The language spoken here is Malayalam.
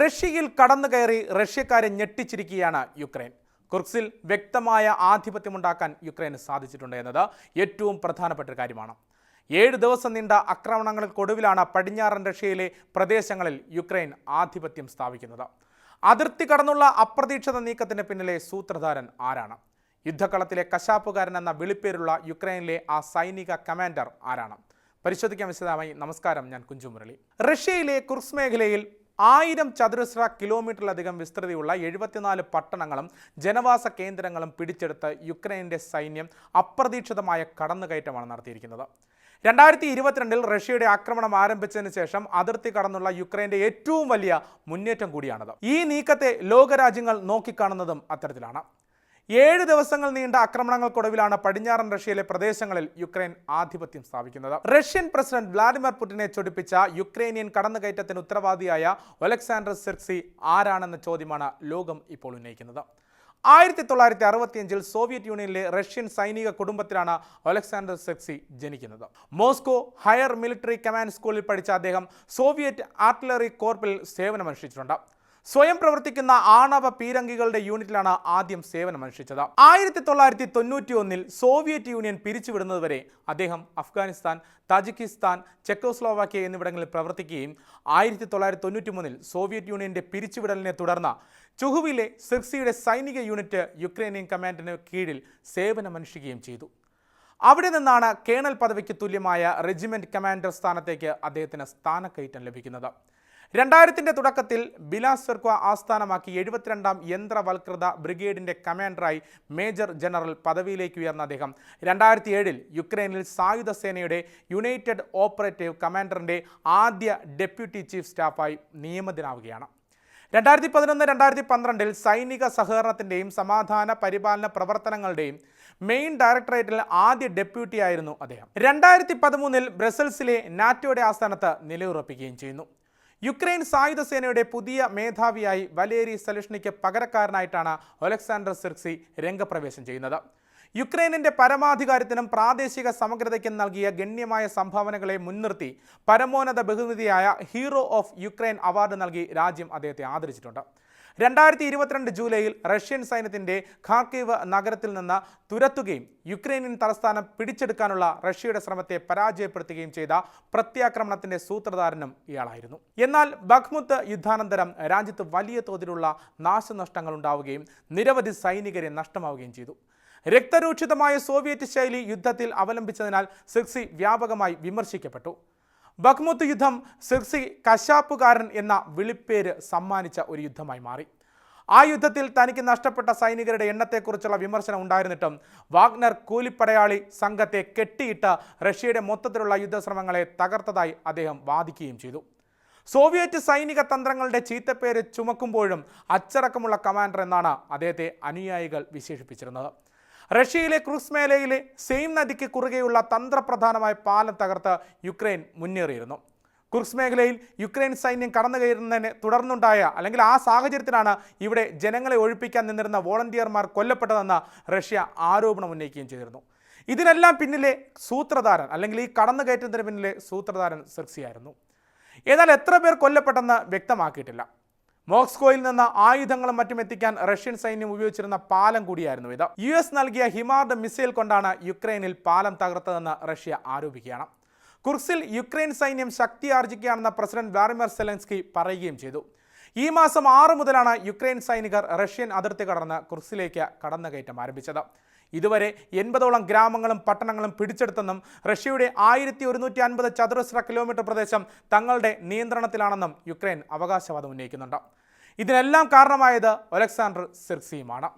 റഷ്യയിൽ കടന്നു കയറി റഷ്യക്കാരെ ഞെട്ടിച്ചിരിക്കുകയാണ് യുക്രൈൻ. കുർക്സിൽ വ്യക്തമായ ആധിപത്യമുണ്ടാക്കാൻ യുക്രൈന് സാധിച്ചിട്ടുണ്ട് എന്നത് ഏറ്റവും പ്രധാനപ്പെട്ട ഒരു കാര്യമാണ്. ഏഴ് ദിവസം നീണ്ട ആക്രമണങ്ങൾക്കൊടുവിലാണ് പടിഞ്ഞാറൻ റഷ്യയിലെ പ്രദേശങ്ങളിൽ യുക്രൈൻ ആധിപത്യം സ്ഥാപിക്കുന്നത്. അതിർത്തി കടന്നുള്ള അപ്രതീക്ഷിത നീക്കത്തിന് പിന്നിലെ സൂത്രധാരൻ ആരാണ്? യുദ്ധക്കളത്തിലെ കശാപ്പുകാരൻ എന്ന വിളിപ്പേരുള്ള യുക്രൈനിലെ ആ സൈനിക കമാൻഡർ ആരാണ്? പരിശോധിക്കാൻ വിശദമായി. നമസ്കാരം ഞാൻ കുഞ്ചുമുരളി. റഷ്യയിലെ കുർസ് മേഖലയിൽ ആയിരം ചതുരശ്ര കിലോമീറ്ററിലധികം വിസ്തൃതിയുള്ള എഴുപത്തിനാല് പട്ടണങ്ങളും ജനവാസ കേന്ദ്രങ്ങളും പിടിച്ചെടുത്ത് യുക്രൈന്റെ സൈന്യം അപ്രതീക്ഷിതമായ കടന്നുകയറ്റമാണ് നടത്തിയിരിക്കുന്നത്. രണ്ടായിരത്തി ഇരുപത്തിരണ്ടിൽ റഷ്യയുടെ ആക്രമണം ആരംഭിച്ചതിന് ശേഷം അതിർത്തി കടന്നുള്ള യുക്രൈന്റെ ഏറ്റവും വലിയ മുന്നേറ്റം കൂടിയാണത്. ഈ നീക്കത്തെ ലോകരാജ്യങ്ങൾ നോക്കിക്കാണുന്നതും അത്തരത്തിലാണ്. ഏഴ് ദിവസങ്ങൾ നീണ്ട ആക്രമണങ്ങൾക്കൊടുവിലാണ് പടിഞ്ഞാറൻ റഷ്യയിലെ പ്രദേശങ്ങളിൽ യുക്രൈൻ ആധിപത്യം സ്ഥാപിക്കുന്നത്. റഷ്യൻ പ്രസിഡന്റ് വ്ളാഡിമിർ പുടിനെ ചൊടിപ്പിച്ച യുക്രൈനിയൻ കടന്നുകയറ്റത്തിന് ഉത്തരവാദിയായ ഒലക്സാണ്ടർ സിർക്സി ആരാണെന്ന ചോദ്യമാണ് ലോകം ഇപ്പോൾ ഉന്നയിക്കുന്നത്. ആയിരത്തി തൊള്ളായിരത്തി അറുപത്തിയഞ്ചിൽ സോവിയറ്റ് യൂണിയനിലെ റഷ്യൻ സൈനിക കുടുംബത്തിലാണ് ഒലക്സാണ്ടർ സെക്സി ജനിക്കുന്നത്. മോസ്കോ ഹയർ മിലിറ്ററി കമാൻഡ് സ്കൂളിൽ പഠിച്ച അദ്ദേഹം സോവിയറ്റ് ആർട്ടിലറി കോർപ്പിൽ സേവനമനുഷ്ഠിച്ചിട്ടുണ്ട്. സ്വയം പ്രവർത്തിക്കുന്ന ആണവ പീരങ്കികളുടെ യൂണിറ്റിലാണ് ആദ്യം സേവനമനുഷ്ഠിച്ചത് ആയിരത്തി തൊള്ളായിരത്തി തൊണ്ണൂറ്റി ഒന്നിൽ സോവിയറ്റ് യൂണിയൻ പിരിച്ചുവിടുന്നതുവരെ അദ്ദേഹം അഫ്ഗാനിസ്ഥാൻ താജിക്കിസ്ഥാൻ ചെക്കോസ്ലോവാക്യ എന്നിവിടങ്ങളിൽ പ്രവർത്തിക്കുകയും ആയിരത്തി തൊള്ളായിരത്തി തൊണ്ണൂറ്റി മൂന്നിൽ സോവിയറ്റ് യൂണിയന്റെ പിരിച്ചുവിടലിനെ തുടർന്ന് ചുഹുവിലെ സിർസിയുടെ സൈനിക യൂണിറ്റ് യുക്രൈനിയൻ കമാൻഡിന് കീഴിൽ സേവനമനുഷ്ഠിക്കുകയും ചെയ്തു. അവിടെ നിന്നാണ് കേണൽ പദവിക്ക് തുല്യമായ റെജിമെന്റ് കമാൻഡർ സ്ഥാനത്തേക്ക് അദ്ദേഹത്തിന് സ്ഥാനക്കയറ്റം ലഭിക്കുന്നത്. രണ്ടായിരത്തിന്റെ തുടക്കത്തിൽ ബിലാസ്വർക്വ ആസ്ഥാനമാക്കി എഴുപത്തിരണ്ടാം യന്ത്രവൽകൃത ബ്രിഗേഡിന്റെ കമാൻഡറായി മേജർ ജനറൽ പദവിയിലേക്ക് ഉയർന്ന അദ്ദേഹം. രണ്ടായിരത്തി ഏഴിൽ യുക്രൈനിൽ സായുധ സേനയുടെ യുണൈറ്റഡ് ഓപ്പറേറ്റീവ് കമാൻഡറിന്റെ ആദ്യ ഡെപ്യൂട്ടി ചീഫ് സ്റ്റാഫായി നിയമിതനാവുകയാണ് രണ്ടായിരത്തി പതിനൊന്ന് രണ്ടായിരത്തി പന്ത്രണ്ടിൽ സൈനിക സഹകരണത്തിന്റെയും സമാധാന പരിപാലന പ്രവർത്തനങ്ങളുടെയും മെയിൻ ഡയറക്ടറേറ്റിൽ ആദ്യ ഡെപ്യൂട്ടി ആയിരുന്നു അദ്ദേഹം. രണ്ടായിരത്തി പതിമൂന്നിൽ ബ്രസൽസിലെ നാറ്റോയുടെ ആസ്ഥാനത്ത് നിലയുറപ്പിക്കുകയും ചെയ്യുന്നു. യുക്രൈൻ സായുധ സേനയുടെ പുതിയ മേധാവിയായി വലേരി സലിഷ്ണിക്ക് പകരക്കാരനായിട്ടാണ് ഒലക്സാണ്ടർ സിർക്സി രംഗപ്രവേശം ചെയ്യുന്നത്. യുക്രൈനിന്റെ പരമാധികാരത്തിനും പ്രാദേശിക സമഗ്രതയ്ക്കും നൽകിയ ഗണ്യമായ സംഭാവനകളെ മുൻനിർത്തി പരമോന്നത ബഹുമതിയായ ഹീറോ ഓഫ് യുക്രൈൻ അവാർഡ് നൽകി രാജ്യം അദ്ദേഹത്തെ ആദരിച്ചിട്ടുണ്ട്. രണ്ടായിരത്തി ഇരുപത്തിരണ്ട് ജൂലൈയിൽ റഷ്യൻ സൈന്യത്തിന്റെ ഖാർക്കീവ് നഗരത്തിൽ നിന്ന് തുരത്തുകയും യുക്രൈനിയൻ തലസ്ഥാനം പിടിച്ചെടുക്കാനുള്ള റഷ്യയുടെ ശ്രമത്തെ പരാജയപ്പെടുത്തുകയും ചെയ്ത പ്രത്യാക്രമണത്തിന്റെ സൂത്രധാരനും ഇയാളായിരുന്നു. എന്നാൽ ബഖ്മുത്ത് യുദ്ധാനന്തരം രാജ്യത്ത് വലിയ തോതിലുള്ള നാശനഷ്ടങ്ങൾ ഉണ്ടാവുകയും നിരവധി സൈനികരെ നഷ്ടമാവുകയും ചെയ്തു. രക്തരൂക്ഷിതമായ സോവിയറ്റ് ശൈലി യുദ്ധത്തിൽ അവലംബിച്ചതിനാൽ സിക്സി വ്യാപകമായി വിമർശിക്കപ്പെട്ടു. ബഖ്മുത്ത് യുദ്ധം സിർസി കശാപ്പുകാരൻ എന്ന വിളിപ്പേര് സമ്മാനിച്ച ഒരു യുദ്ധമായി മാറി. ആ യുദ്ധത്തിൽ തനിക്ക് നഷ്ടപ്പെട്ട സൈനികരുടെ എണ്ണത്തെക്കുറിച്ചുള്ള വിമർശനം ഉണ്ടായിരുന്നിട്ടും വാഗ്നർ കൂലിപ്പടയാളി സംഘത്തെ കെട്ടിയിട്ട് റഷ്യയുടെ മൊത്തത്തിലുള്ള യുദ്ധശ്രമങ്ങളെ തകർത്തതായി അദ്ദേഹം വാദിക്കുകയും ചെയ്തു. സോവിയറ്റ് സൈനിക തന്ത്രങ്ങളുടെ ചീത്തപ്പേര് ചുമക്കുമ്പോഴും അച്ചടക്കമുള്ള കമാൻഡർ എന്നാണ് അദ്ദേഹത്തെ അനുയായികൾ വിശേഷിപ്പിച്ചിരുന്നത്. റഷ്യയിലെ ക്രൂസ് മേലയിലെ സെയിം നദിക്ക് കുറുകെയുള്ള തന്ത്രപ്രധാനമായ പാലം തകർത്ത് യുക്രൈൻ മുന്നേറിയിരുന്നു. കുർസ് മേഖലയിൽ യുക്രൈൻ സൈന്യം കടന്നു കയറുന്നതിനെ തുടർന്നുണ്ടായ അല്ലെങ്കിൽ ആ സാഹചര്യത്തിലാണ് ഇവിടെ ജനങ്ങളെ ഒഴിപ്പിക്കാൻ നിന്നിരുന്ന വോളണ്ടിയർമാർ കൊല്ലപ്പെട്ടതെന്ന് റഷ്യ ആരോപണം ഉന്നയിക്കുകയും ചെയ്തിരുന്നു. ഇതിനെല്ലാം പിന്നിലെ സൂത്രധാരൻ അല്ലെങ്കിൽ ഈ കടന്നുകയറ്റത്തിന് പിന്നിലെ സൂത്രധാരൻ സെർസിയായിരുന്നു എന്നാൽ എത്ര പേർ കൊല്ലപ്പെട്ടെന്ന് വ്യക്തമാക്കിയിട്ടില്ല. മോസ്കോയിൽ നിന്ന് ആയുധങ്ങളും മറ്റും എത്തിക്കാൻ റഷ്യൻ സൈന്യം ഉപയോഗിച്ചിരുന്ന പാലം കൂടിയായിരുന്നു ഇത്. യു എസ് നൽകിയ ഹിമാർഡ് മിസൈൽ കൊണ്ടാണ് യുക്രൈനിൽ പാലം തകർത്തതെന്ന് റഷ്യ ആരോപിക്കുകയാണ്. കുർസിൽ യുക്രൈൻ സൈന്യം ശക്തി ആർജിക്കുകയാണെന്ന് പ്രസിഡന്റ് വ്ളാഡിമിർ സെലൻസ്കി പറയുകയും ചെയ്തു. ഈ മാസം ആറ് മുതലാണ് യുക്രൈൻ സൈനികർ റഷ്യൻ അതിർത്തി കടന്ന് കുർസിലേക്ക് കടന്നുകയറ്റം ആരംഭിച്ചത്. ഇതുവരെ എൺപതോളം ഗ്രാമങ്ങളും പട്ടണങ്ങളും പിടിച്ചെടുത്തെന്നും റഷ്യയുടെ ആയിരത്തി ഒരുന്നൂറ്റി അൻപത് ചതുരശ്ര കിലോമീറ്റർ പ്രദേശം തങ്ങളുടെ നിയന്ത്രണത്തിലാണെന്നും യുക്രൈൻ അവകാശവാദം ഉന്നയിക്കുന്നുണ്ട്. ഇതിനെല്ലാം കാരണമായത് ഒലക്സാണ്ടർ സിർസിയുമാണ്